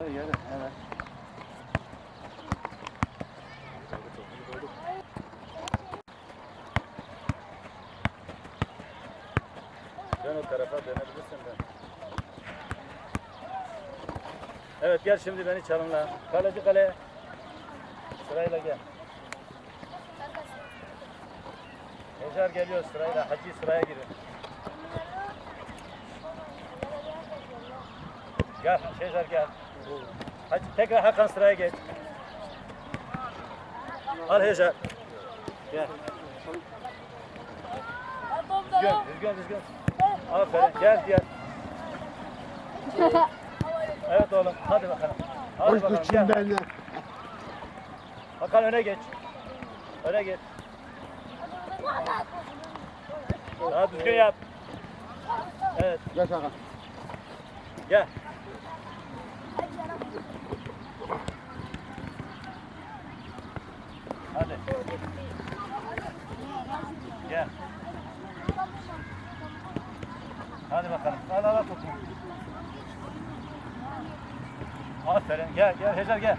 Evet. Dön o tarafa dönebilirsin de. Evet gel şimdi beni çalınla. Kaleci kaleye. Sırayla gel. Necar geliyor sırayla. Hacı sıraya girin. Gel Necar gel. Hacı tekrar Hakan sıraya geç. Al Hecar. Gel. Düzgün, düzgün, düzgün. Aferin. Gel diğer. Evet oğlum. Hadi bakalım. Hadi Hoş bakalım. Gel. benle. Hakan öne geç. Öne geç. Daha düzgün yap. Evet. Geç Hakan. Gel. Hadi. Gel. Hadi bakalım. Al al al topu. Aferin. Gel gel Hecer gel.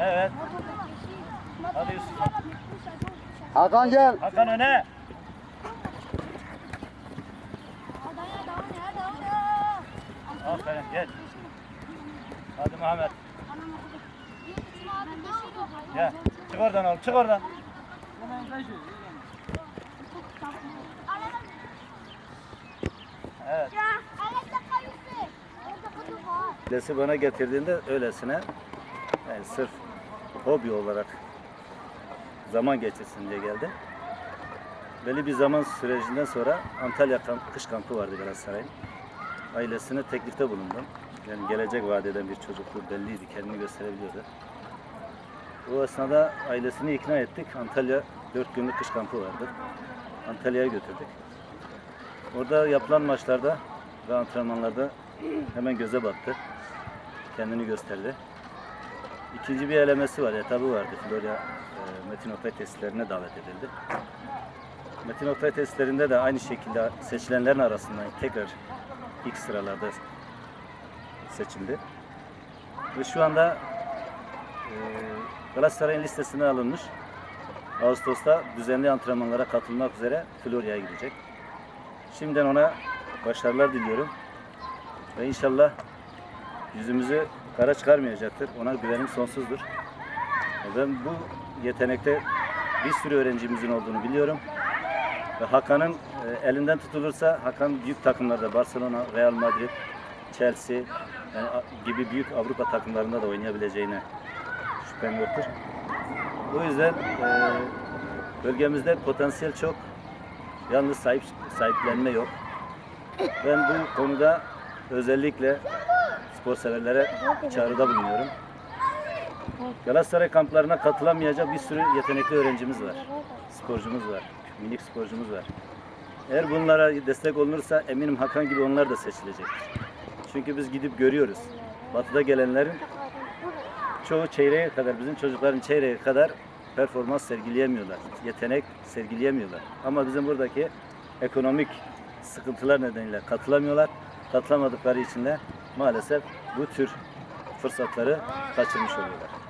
Evet. Hadi Yusuf. Hakan gel. Hakan öne. Aferin gel. Hadi Muhammed. Gel. Çık oradan oğlum. Çık oradan. Evet. Ailesi bana getirdiğinde öylesine yani sırf hobi olarak zaman geçirsin diye geldi. Belli bir zaman sürecinden sonra Antalya kamp, kış kampı vardı Galatasaray'ın. Ailesine teklifte bulundum. Yani gelecek vaat eden bir çocuktu belliydi, kendini gösterebiliyordu. O esnada ailesini ikna ettik. Antalya 4 günlük kış kampı vardı. Antalya'ya götürdük. Orada yapılan maçlarda ve antrenmanlarda hemen göze battı. Kendini gösterdi. İkinci bir elemesi var, etabı vardı. Florya e, Metin Oktay testlerine davet edildi. Metin Oktay testlerinde de aynı şekilde seçilenlerin arasından tekrar ilk sıralarda seçildi. Ve şu anda Galatasaray'ın listesine alınmış. Ağustos'ta düzenli antrenmanlara katılmak üzere Florya'ya gidecek. Şimdiden ona başarılar diliyorum. Ve inşallah yüzümüzü kara çıkarmayacaktır. Ona güvenim sonsuzdur. Ben bu yetenekte bir sürü öğrencimizin olduğunu biliyorum. Ve Hakan'ın e, elinden tutulursa Hakan büyük takımlarda Barcelona, Real Madrid, Chelsea yani gibi büyük Avrupa takımlarında da oynayabileceğine şüphem yoktur. O yüzden e, bölgemizde potansiyel çok. Yalnız sahip sahiplenme yok. Ben bu konuda özellikle spor severlere çağrıda bulunuyorum. Galatasaray kamplarına katılamayacak bir sürü yetenekli öğrencimiz var. Sporcumuz var. Minik sporcumuz var. Eğer bunlara destek olunursa eminim Hakan gibi onlar da seçilecektir. Çünkü biz gidip görüyoruz. Batıda gelenlerin çoğu çeyreğe kadar, bizim çocukların çeyreğe kadar performans sergileyemiyorlar. Yetenek sergileyemiyorlar. Ama bizim buradaki ekonomik sıkıntılar nedeniyle katılamıyorlar. Katılamadıkları için de maalesef bu tür fırsatları kaçırmış oluyorlar.